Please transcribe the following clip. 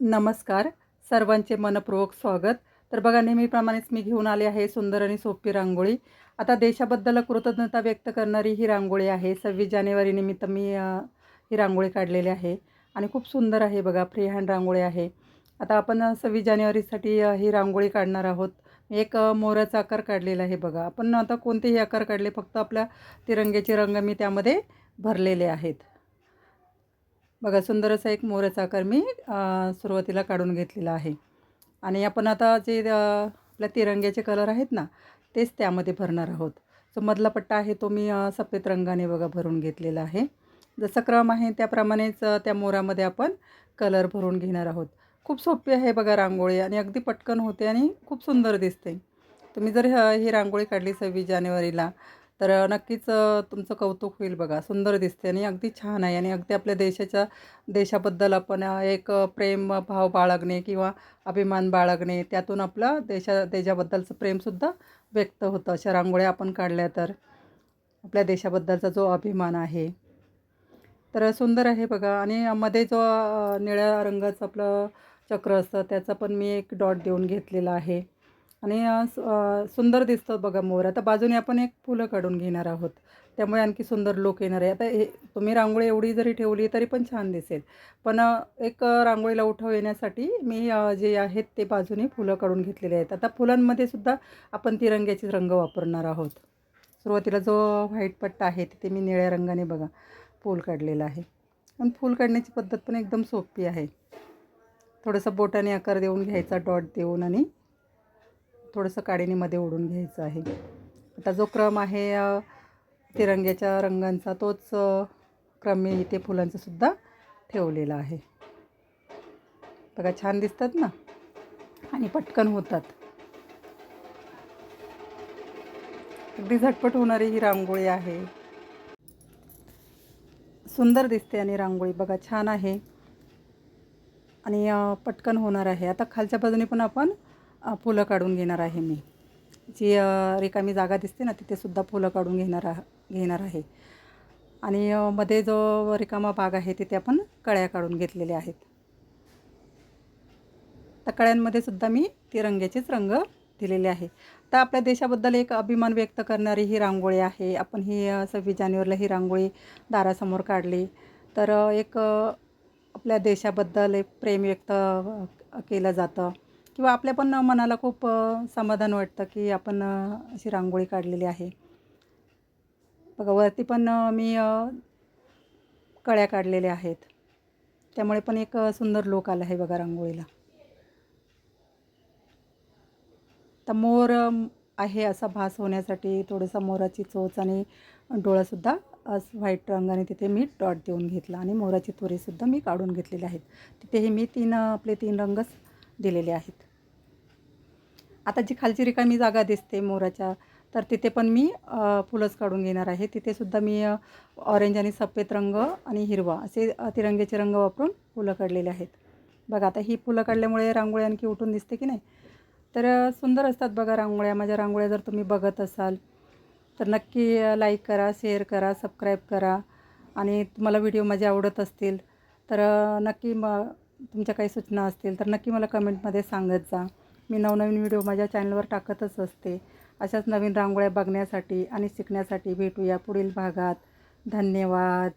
नमस्कार. सर्वांचे मनपूर्वक स्वागत. तर बघा नेहमीप्रमाणेच मी घेऊन आले आहे सुंदर आणि सोपी रांगोळी. आता देशाबद्दल कृतज्ञता व्यक्त करणारी ही रांगोळी आहे. सव्वीस जानेवारी निमित्त मी ही रांगोळी काढलेली आहे. आणि खूप सुंदर आहे बघा फ्री हँड रांगोळी आहे. आता आपण सव्वीस जानेवारीसाठी ही रांगोळी काढणार आहोत. एक मोराचा आकार काढलेला आहे बघा. आपण आता कोणतेही आकार काढले फक्त आपल्या तिरंग्याचे रंग मी त्यामध्ये भरलेले आहेत. बघा सुंदर असा एक मोराचा आकार मी सुरुवातीला काढून घेतलेला आहे. आणि आपण आता जे आपल्या तिरंग्याचे कलर आहेत ना तेच त्यामध्ये भरणार आहोत. जो मधला पट्टा आहे तो मी सफेद रंगाने बघा भरून घेतलेला आहे. जसं क्रम आहे त्याप्रमाणेच त्या मोरामध्ये आपण कलर भरून घेणार आहोत. खूप सोपी आहे बघा रांगोळी आणि अगदी पटकन होते आणि खूप सुंदर दिसते. तुम्ही जर ह- ही रांगोळी काढली सव्वीस जानेवारीला तर नक्कीच तुमचं कौतुक होईल बघा. सुंदर दिसते आणि अगदी छान आहे आणि अगदी आपल्या देशाच्या देशाबद्दल आपण एक प्रेम भाव बाळगणे किंवा अभिमान बाळगणे त्यातून आपलं देशा देशाबद्दलचं प्रेमसुद्धा व्यक्त होतं. अशा रांगोळ्या आपण काढल्या तर आपल्या देशाबद्दलचा जो अभिमान आहे. तर सुंदर आहे बघा आणि मध्ये जो निळ्या रंगाचं आपलं चक्र असतं त्याचा पण मी एक डॉट देऊन घेतलेला आहे. आणि सुंदर दिसतं बघा मोर. आता बाजूने आपण एक फुलं काढून घेणार आहोत. त्यामुळे आणखी सुंदर लुक येणार आहे. आता हे तुम्ही रांगोळी एवढी जरी ठेवली तरी पण छान दिसेल. पण एक रांगोळीला उठाव येण्यासाठी मी जे आहेत ते बाजूने फुलं काढून घेतलेले आहेत. आता फुलांमध्ये सुद्धा आपण तिरंग्याचे रंग वापरणार आहोत. सुरुवातीला जो व्हाईट पट्टा आहे तिथे मी निळ्या रंगाने बघा फूल काढलेलं आहे. पण फूल काढण्याची पद्धत पण एकदम सोपी आहे. थोडंसं बोटाने आकार देऊन घ्यायचा डॉट देऊन आणि थोडंसं काडीनीमध्ये ओढून घ्यायचं आहे. आता जो क्रम आहे तिरंग्याच्या रंगांचा तोच क्रम मी इथे फुलांचा सुद्धा ठेवलेला आहे. बघा छान दिसतात ना? आणि पटकन होतात. अगदी झटपट होणारी ही रांगोळी आहे. सुंदर दिसते आणि रांगोळी. बघा छान आहे. आणि पटकन होणार आहे. आता खालच्या बाजूने पण आपण फुलं काढून घेणार आहे मी. जी रिकामी जागा दिसते ना तिथेसुद्धा फुलं काढून घेणार आह घेणार आहे. आणि मध्ये जो रिकामा भाग आहे तिथे आपण कळ्या काढून घेतलेल्या आहेत. त्या कळ्यांमध्ये सुद्धा मी तिरंग्याचेच रंग दिलेले आहे. तर आपल्या देशाबद्दल एक अभिमान व्यक्त करणारी ही रांगोळी आहे. आपण ही सव्वीस जानेवारीला ही रांगोळी दारासमोर काढली. तर एक आपल्या देशाबद्दल एक प्रेम व्यक्त केलं जातं. किंवा आपल्या पण मनाला खूप समाधान वाटतं की आपण अशी रांगोळी काढलेली आहे. बघा वरती पण मी कळ्या काढलेल्या आहेत. त्यामुळे पण एक सुंदर लोक आला आहे बघा रांगोळीला. तर मोर आहे असा भास होण्यासाठी थोडंसं मोराची चोच आणि डोळासुद्धा असं व्हाईट रंगाने तिथे मी डॉट देऊन घेतला आणि मोराची तुरीसुद्धा मी काढून घेतलेले आहेत. तिथेही मी तीन आपले तीन रंगच दिलेले आहेत. आता जी खालची रिकामी जागा दिसते मोराच्या तर तिथे पण मी फुलंच काढून घेणार आहे. तिथेसुद्धा मी ऑरेंज आणि सफेद रंग आणि हिरवा असे तिरंग्याचे रंग वापरून फुलं काढलेले आहेत. बघा आता ही फुलं काढल्यामुळे रांगोळी आणखी उठून दिसते की नाही? तर सुंदर असतात बघा रांगोळ्या. माझ्या रांगोळ्या जर तुम्ही बघत असाल तर नक्की लाईक करा शेअर करा सबस्क्राईब करा. आणि तुम्हाला व्हिडिओ माझे आवडत असतील तर नक्की म तुमच्या काही सूचना असतील तर नक्की मला कमेंटमध्ये सांगत जा. मी नवनवीन व्हिडिओ माझ्या चॅनलवर टाकतच असते. अशाच नवीन रांगोळ्या बघण्यासाठी आणि शिकण्यासाठी भेटूया पुढील भागात. धन्यवाद.